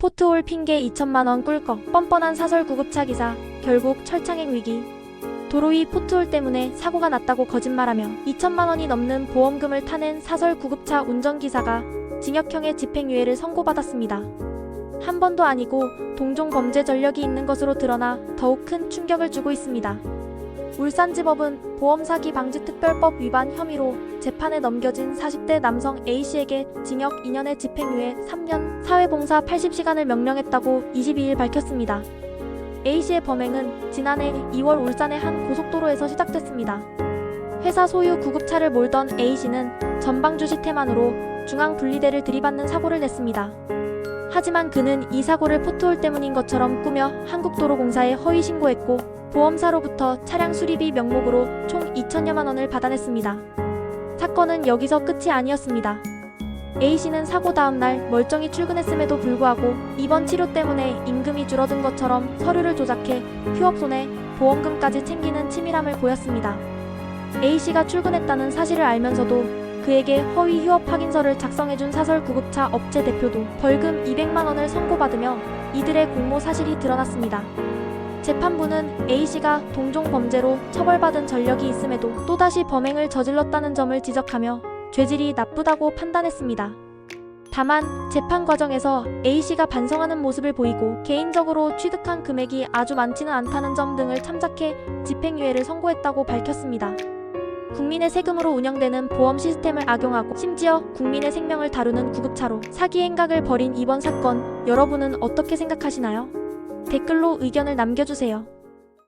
포트홀 핑계 2천만원 꿀꺽 뻔뻔한 사설 구급차 기사 결국 철창행 위기 도로 위 포트홀 때문에 사고가 났다고 거짓말하며 2천만원이 넘는 보험금을 타낸 사설 구급차 운전기사가 징역형의 집행유예를 선고받았습니다. 한 번도 아니고 동종 범죄 전력이 있는 것으로 드러나 더욱 큰 충격을 주고 있습니다. 울산지법은 보험사기 방지특별법 위반 혐의로 재판에 넘겨진 40대 남성 A씨에게 징역 2년의 집행유예 3년 사회봉사 80시간을 명령했다고 22일 밝혔습니다. A씨의 범행은 지난해 2월 울산의 한 고속도로에서 시작됐습니다. 회사 소유 구급차를 몰던 A씨는 전방주시 태만으로 중앙 분리대를 들이받는 사고를 냈습니다. 하지만 그는 이 사고를 포트홀 때문인 것처럼 꾸며 한국도로공사에 허위 신고했고 보험사로부터 차량 수리비 명목으로 총 2천여만 원을 받아냈습니다. 사건은 여기서 끝이 아니었습니다. A씨는 사고 다음 날 멀쩡히 출근했음에도 불구하고 입원 치료 때문에 임금이 줄어든 것처럼 서류를 조작해 휴업 손해 보험금까지 챙기는 치밀함을 보였습니다. A씨가 출근했다는 사실을 알면서도 그에게 허위 휴업 확인서를 작성해준 사설 구급차 업체 대표도 벌금 200만 원을 선고받으며 이들의 공모 사실이 드러났습니다. 재판부는 A씨가 동종 범죄로 처벌받은 전력이 있음에도 또다시 범행을 저질렀다는 점을 지적하며 죄질이 나쁘다고 판단했습니다. 다만 재판 과정에서 A씨가 반성하는 모습을 보이고 개인적으로 취득한 금액이 아주 많지는 않다는 점 등을 참작해 집행유예를 선고했다고 밝혔습니다. 국민의 세금으로 운영되는 보험 시스템을 악용하고 심지어 국민의 생명을 다루는 구급차로 사기 행각을 벌인 이번 사건 여러분은 어떻게 생각하시나요? 댓글로 의견을 남겨주세요.